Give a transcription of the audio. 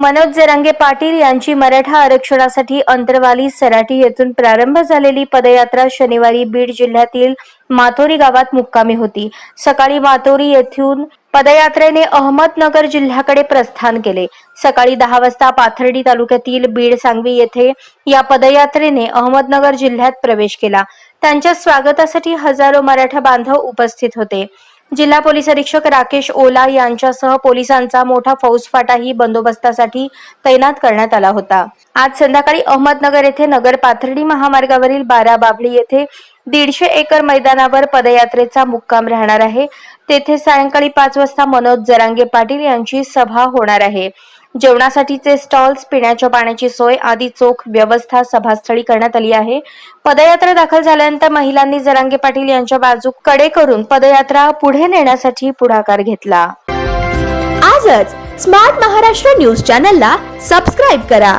मनोज जरांगे पाटील यांची मराठा आरक्षणासाठी अंतरवाली सराटी येथून प्रारंभ झालेली पदयात्रा शनिवारी बीड जिल्ह्यातील माथोरी गावात मुक्कामी होती. सकाळी माथोरी येथून पदयात्रेने अहमदनगर जिल्ह्याकडे प्रस्थान केले. सकाळी दहा वाजता पाथर्डी तालुक्यातील बीड सांगवी येथे या पदयात्रेने अहमदनगर जिल्ह्यात प्रवेश केला. त्यांच्या स्वागतासाठी हजारो मराठा बांधव उपस्थित होते. जिल्हा पोलीस अधीक्षक राकेश ओला यांच्यासह पोलिसांचा मोठा फौजफाटाही बंदोबस्तासाठी तैनात करण्यात आला होता. आज संध्याकाळी अहमदनगर येथे नगर पाथर्डी महामार्गावरील बारा बाभळी येथे दीडशे एकर मैदानावर पदयात्रेचा मुक्काम राहणार आहे. तेथे सायंकाळी पाच वाजता मनोज जरांगे पाटील यांची सभा होणार आहे. जेवणासाठीचे स्टॉल्स पिण्याच्या पाण्याची सोय आदी चोख व्यवस्था सभास्थळी करण्यात आली आहे. पदयात्रा दाखल झाल्यानंतर महिलांनी जरांगे पाटील यांच्या बाजू कडे करून पदयात्रा पुढे नेण्यासाठी पुढाकार घेतला. आजच स्मार्ट महाराष्ट्र न्यूज चॅनलला सबस्क्राईब करा.